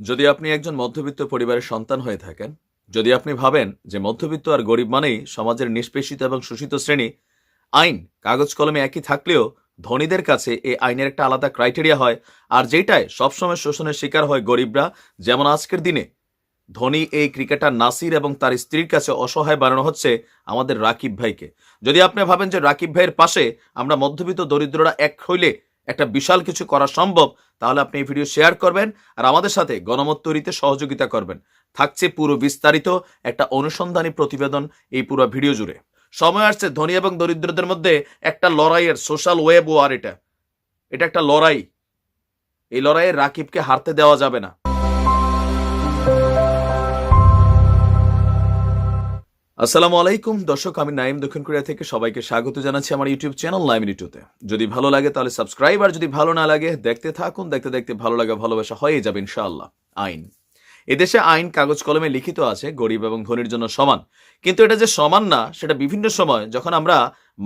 যদি আপনি একজন মধ্যবিত্ত পরিবারের সন্তান হয়ে থাকেন, যদি আপনি ভাবেন যে মধ্যবিত্ত আর গরিব মানেই সমাজের নিষ্পেষিত এবং শোষিত শ্রেণি, আইন, কাগজ কলমে একই থাকলেও ধনীদের কাছে এই আইনের একটা আলাদা ক্রাইটেরিয়া হয়, আর যেটায় সবসময় শোষণের শিকার হয় গরিবরা, যেমন আজকের দিনে। ধনী এই ক্রিকেটার নাসির এবং তার স্ত্রীর কাছে অসহায় বানানো হচ্ছে আমাদের রাকিব ভাইকে। যদি আপনি ভাবেন যে রাকিব ভাইয়ের পাশে আমরা মধ্যবিত্ত দরিদ্ররা এক হইলে একটা বিশাল কিছু করা সম্ভব, তাহলে আপনি এই ভিডিও শেয়ার করবেন আর আমাদের সাথে গণমত তৈরিতে সহযোগিতা করবেন। থাকছে পুরো বিস্তারিত একটা অনুসন্ধানী প্রতিবেদন এই পুরো ভিডিও জুড়ে। সময় আসছে ধনী এবং দরিদ্রদের মধ্যে একটা লড়াইয়ের সোশ্যাল ওয়েব ওয়ার এটা। এটা একটা লড়াই। এই লড়াইয়ে রাকিবকে হারতে দেওয়া যাবে না। আসসালামু আলাইকুম। দর্শক, আমি নাইম দক্ষিণ কোরিয়া থেকে সবাইকে স্বাগত জানাচ্ছি আমার ইউটিউব চ্যানেল নাইম ইউটিউবে যদি ভালো লাগে তাহলে সাবস্ক্রাইব, আর যদি ভালো না লাগে, দেখতে থাকুন। দেখতে দেখতে ভালো লাগা, ভালোবাসা হয়ে যাবে ইনশাআল্লাহ। আইন। এদেশে আইন কাগজ কলমে লিখিত আছে, গরিব এবং ধনীর জন্য সমান। কিন্তু এটা যে সমান না, সেটা বিভিন্ন সময় যখন আমরা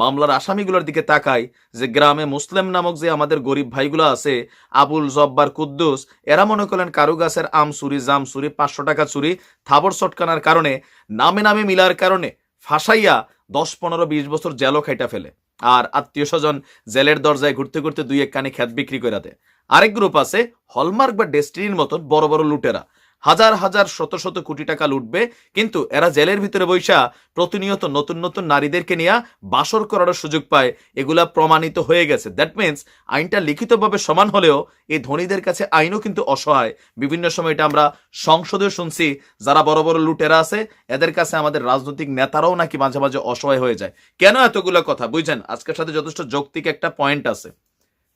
মামলার আসামিগুলোর দিকে তাকাই, যে গ্রামে মুসলিম নামক যে আমাদের গরিব ভাইগুলো আছে, আবুল জব্বার কুদ্দুস, এরা মনে করলেন কারু গাছের আম চুরি, জাম চুরি, পাঁচশো টাকা চুরি থাবর চটকানার কারণে, নামে নামে মিলার কারণে ফাঁসাইয়া দশ, পনেরো, বিশ বছর জেলও খাইটা ফেলে। আর আত্মীয় স্বজন জেলের দরজায় ঘুরতে ঘুরতে দুই এক কানে খ্যাত বিক্রি করে দেয়। আরেক গ্রুপ আছে, হলমার্ক বা ডেস্টিনির মতন বড় বড় লুটেরা। হাজার হাজার, শত শত কোটি টাকা লুটবে। কিন্তু এরা জেলের ভিতরে বৈশা প্রতিনিয়ত নতুন নতুন নারীদেরকে নিয়ে বাসর করার সুযোগ পায়। এগুলা প্রমাণিত হয়ে গেছে। দ্যাট মিন্স আইনটা লিখিতভাবে সমান হলেও এই ধনীদের কাছে আইনও কিন্তু অসহায়। বিভিন্ন সময় এটা আমরা সংসদেও শুনছি, যারা বড় বড় লুটেরা আছে, এদের কাছে আমাদের রাজনৈতিক নেতারাও নাকি মাঝে মাঝে অসহায় হয়ে যায়। কেন এতগুলো কথা? বুঝছেন, আজকের সাথে যথেষ্ট যৌক্তিক একটা পয়েন্ট আছে।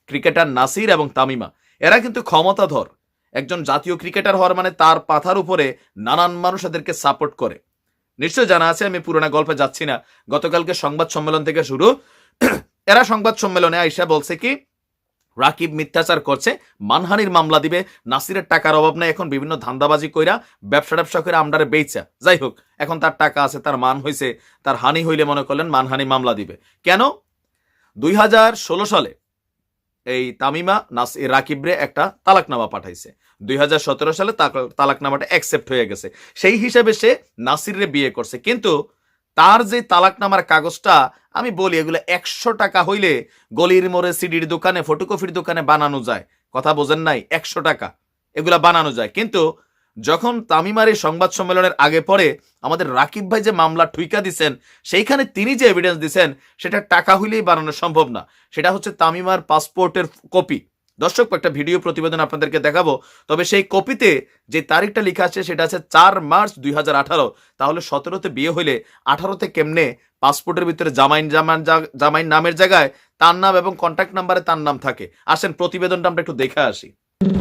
ক্রিকেটার নাসির এবং তামিমা, এরা কিন্তু ক্ষমতাধর। একজন জাতীয় ক্রিকেটার হওয়ার মানে তার পাথার উপরে নানান মানুষ এদেরকে সাপোর্ট করে। নিশ্চয় জানা আছে, আমি পুরোনো গল্পে যাচ্ছি না। গতকালকে সংবাদ সম্মেলন থেকে শুরু। এরা সংবাদ সম্মেলনে আইসা বলছে কি, রাকিব মিথ্যাচার করছে, মানহানির মামলা দিবে, নাসিরের টাকার অভাব নাই, এখন বিভিন্ন ধান্দাবাজি কইরা, ব্যবসা ব্যবসা করে আমরারে বেচা যাই হোক, এখন তার টাকা আছে, তার মান হইছে, তার হানি হইলে মনে করলেন মানহানি মামলা দিবে। কেন? দুই হাজার ষোলো সালে এই তামিমা নাস রাকিবরে একটা তালাকনামা পাঠাইছে। দুই হাজার সতেরো সালে তালাকনামাটা অ্যাকসেপ্ট হয়ে গেছে। সেই হিসাবে সে নাসিররে বিয়ে করছে। কিন্তু তার যে তালাকনামার কাগজটা, আমি বলি এগুলো একশো টাকা হইলে গলির মোড়ে সিডির দোকানে, ফটোকপির দোকানে বানানো যায়। কথা বোঝেন নাই, একশো টাকা। এগুলা বানানো যায়। কিন্তু যখন তামিমার এই সংবাদ সম্মেলনের আগে পরে আমাদের রাকিব ভাই যে মামলা ঠুইকা দিছেন, সেইখানে তিনি যে এভিডেন্স দিছেন, সেটা টাকা হইলেই বানানো সম্ভব না। সেটা হচ্ছে তামিমার পাসপোর্টের কপি। দর্শক, একটা ভিডিও প্রতিবেদন আপনাদেরকে দেখাবো। তবে সেই কপিতে যে তারিখটা লেখা আছে, সেটা আছে চার মার্চ দুই হাজার আঠারো। তাহলে সতেরোতে বিয়ে হইলে আঠারোতে কেমনে পাসপোর্টের ভিতরে জামাইন জামান জামাইন নামের জায়গায় তার নাম এবং কন্ট্যাক্ট নাম্বারে তার নাম থাকে। আসেন, প্রতিবেদনটা আমরা একটু দেখে আসি।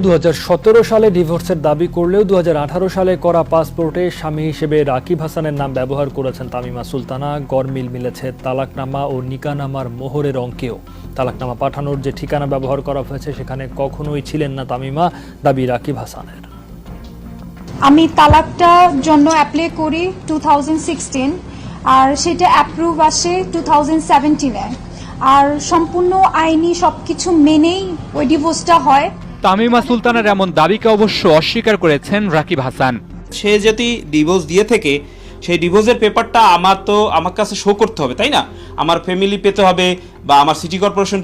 দু হাজার সতেরো সালে ডিভোর্সের দাবি করলেও দু হাজার আঠারো সালে করা পাসপোর্টে স্বামী হিসেবে রাকিব হাসানের নাম ব্যবহার করেছেন তামিমা সুলতানা। গরমিল মিলেছে তালাকনামা ও নিকানামার মোহরের অঙ্কেও। তালাকনামা পাঠানোর যে ঠিকানা ব্যবহার করা হয়েছে, সেখানে কখনোই ছিলেন না তামিমা, দাবি রাকিব হাসানের। আমি তালাকটার জন্য অ্যাপ্লাই করি টু আর সেটা অ্যাপ্রুভ আসে টু থাউজেন্ড আর সম্পূর্ণ আইনি সব কিছু মেনেই ওই ডিভোর্সটা হয়। তামিমা সুলতানের এমন দাবিকে অবশ্য অস্বীকার করেছেন রাকিব হাসান। সে যদি ডিভোর্স দিয়ে থেকে সেই ডিভোর্সের পেপারটা আমার তো আমার কাছে শো করতে হবে তাই না? আমার ফ্যামিলি পেতে হবে বা আমার সিটি কর্পোরেশন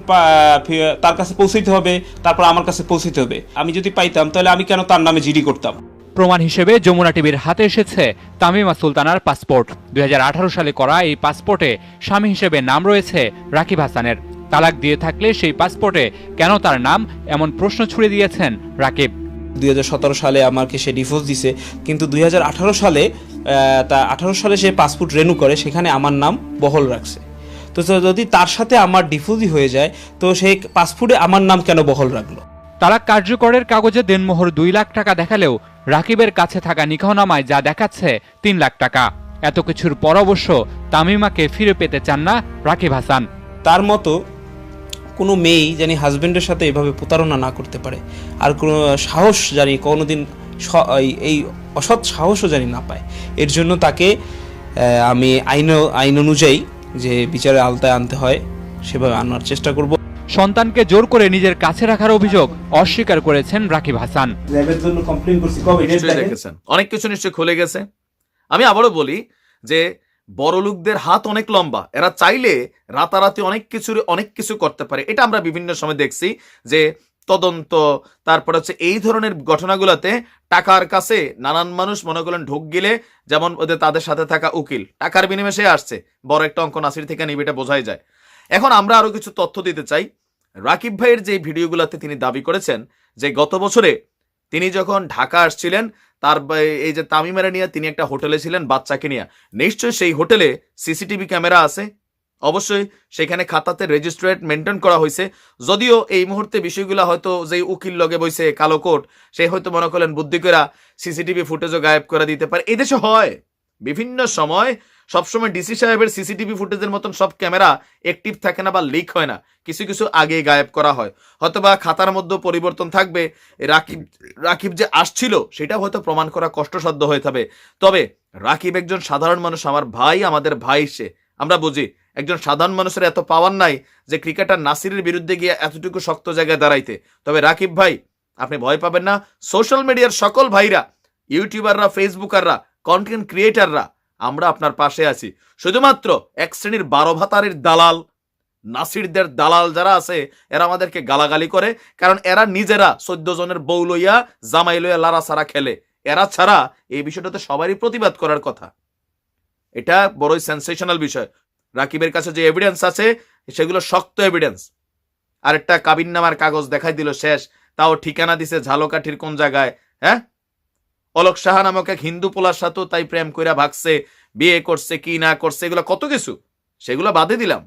তার কাছে পৌঁছাইতে হবে তারপর আমার কাছে পৌঁছাইতে হবে। আমি যদি পাইতাম তাহলে আমি কেন তার নামে জিডি করতাম? প্রমাণ হিসেবে যমুনা টিভির হাতে এসেছে তামিমা সুলতানার পাসপোর্ট। দুই হাজার আঠারো সালে করা এই পাসপোর্টে স্বামী হিসেবে নাম রয়েছে রাকিব হাসানের। তালাক দিয়ে থাকলে সেই পাসপোর্টে কেন তার নাম এমন প্রশ্ন ছুড়ে দিয়েছেন রাকিব। দুই হাজার সতেরো সালে আমাকে সে ডিভোর্স দিছে কিন্তু দুই হাজার আঠারো সালে তা আঠারো সালে সে পাসপোর্ট রেনু করে সেখানে আমার নাম বহল রাখছে। তো যদি তার সাথে আমার ডিভোর্সই হয়ে যায় তো সেই পাসপোর্টে আমার নাম কেন বহল রাখল? তালাক কার্যকরের কাগজে দেনমোহর দুই লাখ টাকা দেখালেও রাকিবের কাছে থাকা নিকাহনামায় যা দেখাচ্ছে তিন লাখ টাকা। এত কিছুর পর অবশ্য তামিমাকে ফিরে পেতে চান না রাকিব হাসান। তার মতো কোনো মেয়েই জানি হাজবেন্ডের সাথে এভাবে প্রতারণা না করতে পারে। আর কোনো সাহস জানি কোনোদিন এই- অসৎ সাহসও জানি না পায়। এর জন্য তাকে আহ, আমি আইন আইন অনুযায়ী যে বিচারের আলতায় আনতে হয় সেভাবে আনার চেষ্টা করব। সন্তানকে জোর করে নিজের কাছে রাখার অভিযোগ অস্বীকার করেছেন রাকিব হাসান। অনেক কিছু নিশ্চয়ই খুলে গেছে। আমি আবারও বলি যে বড় লোকদের হাত অনেক লম্বা। এরা চাইলে রাতারাতি অনেক কিছুর অনেক কিছু করতে পারে। এটা আমরা বিভিন্ন সময় দেখছি যে তদন্ত, তারপর হচ্ছে এই ধরনের ঘটনাগুলোতে টাকার কাছে নানান মানুষ মনে করলেন ঢোক গেলে, যেমন ওদের তাদের সাথে থাকা উকিল। টাকার বিনিময়ে সে আসছে। বড় একটা অঙ্ক নাসির থেকে নিবে, এটা বোঝাই যায়। এখন আমরা আরও কিছু তথ্য দিতে চাই। রাকিব ভাইয়ের যে ভিডিওগুলোতে তিনি দাবি করেছেন যে গত বছরে তিনি যখন ঢাকা আসছিলেন তার এই যে তামিমেরা নিয়ে তিনি একটা হোটেলে ছিলেন, বাচ্চাকে নিয়ে। নিশ্চয়ই সেই হোটেলে সিসিটিভি ক্যামেরা আছে। অবশ্যই সেখানে খাতাতে রেজিস্ট্রেট মেনটেন করা হয়েছে। যদিও এই মুহূর্তে বিষয়গুলো হয়তো যে উকিল লগে বইছে কালো কোট, সে হয়তো মনে করলেন বুদ্ধি করা সিসিটিভি ফুটেজও গায়েব করে দিতে পারে। এদেশে হয়। বিভিন্ন সময় সবসময় ডিসি সাহেবের সিসিটিভি ফুটেজের মতন সব ক্যামেরা অ্যাক্টিভ থাকে না বা লিক হয় না। কিছু কিছু আগে গায়েব করা হয়। হয়তোবা খাতার মধ্যে পরিবর্তন থাকবে। রাকিব রাকিব যে আসছিল সেটা হয়তো প্রমাণ করা কষ্টসাধ্য হয়ে থাকবে। তবে রাকিব একজন সাধারণ মানুষ, আমার ভাই, আমাদের ভাই সে। আমরা বুঝি, একজন সাধারণ মানুষের এত পাওয়ার নাই যে ক্রিকেটার নাসিরের বিরুদ্ধে গিয়ে এতটুকু শক্ত জায়গায় দাঁড়াইতে। তবে রাকিব ভাই, আপনি ভয় পাবেন না। সোশ্যাল মিডিয়ার সকল ভাইরা, ইউটিউবাররা, ফেসবুকাররা কন্টেন্ট ক্রিয়েটাররা আমরা আপনার পাশে আছি। শুধুমাত্র এক শ্রেণির বারো ভাতারের দালাল, নাসিরদের দালাল যারা আছে, এরা আমাদেরকে গালাগালি করে, কারণ এরা নিজেরা চোদ্দ জনের বউ লইয়া, জামাই লইয়া লারা সারা খেলে। এরা ছাড়া এই বিষয়টাতে সবারই প্রতিবাদ করার কথা। এটা বড়ই সেন্সেশনাল বিষয়। রাকিবের কাছে যে এভিডেন্স আছে, সেগুলো শক্ত এভিডেন্স আরেকটা কাবিন নামার কাগজ দেখাই দিল শেষ। তাও ঠিকানা দিছে ঝালকাঠির কোন জায়গায় হ্যাঁ? অলোক সাহা নামক এক হিন্দু পোলার সাথেও তাই প্রেম কইরা ভাগছে, বিয়ে করছে, কি না করছে, এগুলো কত কিছু? সেগুলো বাদে দিলাম।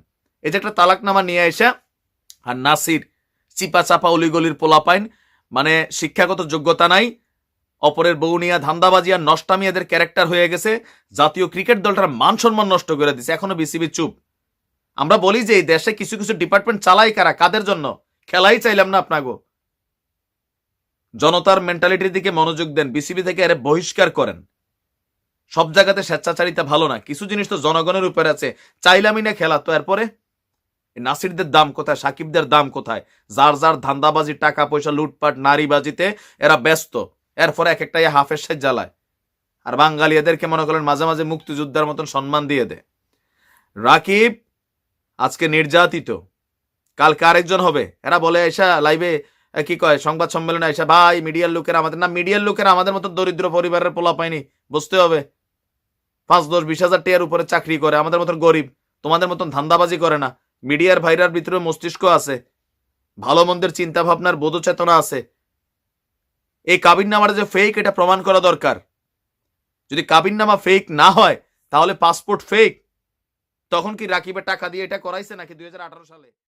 এই যে একটা তালাকনামা নিয়ে এসে আর নাসির চিপা চাপা অলিগলির পোলাপাইন মানে শিক্ষাগত যোগ্যতা নাই, অপরের বউ নিয়া ধান্দাবাজি আর নষ্টামি এদের ক্যারেক্টার হয়ে গেছে, জাতীয় ক্রিকেট দলটার মান সম্মান নষ্ট করে দিছে, এখনও বিসিবি চুপ। আমরা বলি যে এই দেশে কিছু কিছু ডিপার্টমেন্ট চালাই কারা? কাদের জন্য? খেলাই চাইলাম না আপনাগো। জনতার মেন্টালিটির দিকে মনোযোগ দেন বিসিবি থেকে এর বহিষ্কার করেন। সব জায়গাতে স্বেচ্ছাচারিতা ভালো না। কিছু জিনিস তো জনগণের উপরে আছে। চাইলামই না খেলা, তো এরপরে? নাসিরদের দাম কোথায়? সাকিবদের দাম কোথায়? যার যার ধান্দাবাজি টাকা পয়সা লুটপাট, নারীবাজিতে এরা ব্যস্ত। এরপরে এক একটা হাফের সাজ জ্বালায়। আর বাঙালি এদেরকে মনে করেন মাঝে মাঝে মুক্তিযোদ্ধার মতন সম্মান দিয়ে দেয়। রাকিব আজকে নির্যাতিত। কালকে আরেকজন হবে। এরা বলে, এসা লাইভে কি কয়? সংবাদ সম্মেলনে এসে ভাই, মিডিয়ার লোকেরা আমাদের না, মিডিয়ার লোকেরা আমাদের মতো দরিদ্র পরিবারের পোলা পায়নি বুঝতে হবে। পাঁচ, দশ, বিশ হাজার টিয়ার উপরে চাকরি করে, আমাদের মতন গরিব, তোমাদের মতন ধান্দাবাজি করে না। মিডিয়ার ভাইরার ভিতরে মস্তিষ্ক আছে ভালো মন্দের চিন্তা ভাবনার বোধ চেতনা আছে। এই কাবিননামাটা যে ফেক এটা প্রমাণ করা দরকার। যদি কাবিননামা ফেক না হয়, তাহলে পাসপোর্ট ফেক তখন কি রাকিবের টাকা দিয়ে এটা করাইছে নাকি দুই হাজার আঠারো সালে?